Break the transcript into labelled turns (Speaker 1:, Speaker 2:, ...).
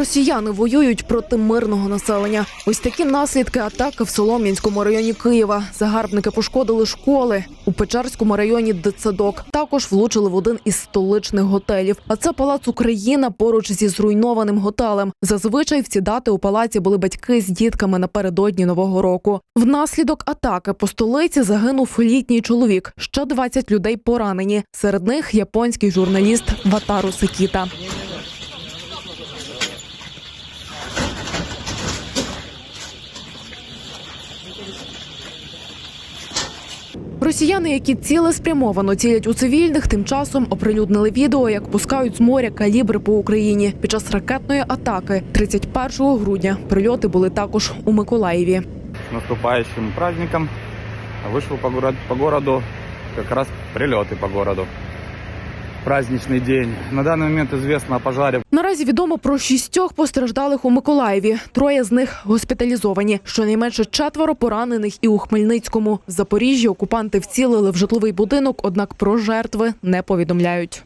Speaker 1: Росіяни воюють проти мирного населення. Ось такі наслідки атаки в Солом'янському районі Києва. Загарбники пошкодили школи у Печерському районі дитсадок. Також влучили в один із столичних готелів. А це палац Україна поруч зі зруйнованим готелем. Зазвичай в ці дати у палаці були батьки з дітками напередодні нового року. Внаслідок атаки по столиці загинув літній чоловік. Ще 20 людей поранені. Серед них японський журналіст Ватару Секіта. Росіяни, які цілеспрямовано цілять у цивільних, тим часом оприлюднили відео, як пускають з моря калібри по Україні. Під час ракетної атаки 31 грудня прильоти були також у Миколаєві.
Speaker 2: Наступаючим праздником город, по городу якраз прильоти по городу. Праздничный день. На даний момент известно о пожаре
Speaker 1: Наразі відомо про шістьох постраждалих у Миколаєві. Троє з них госпіталізовані. Щонайменше четверо поранених і у Хмельницькому. В Запоріжжі окупанти вцілили в житловий будинок, однак про жертви не повідомляють.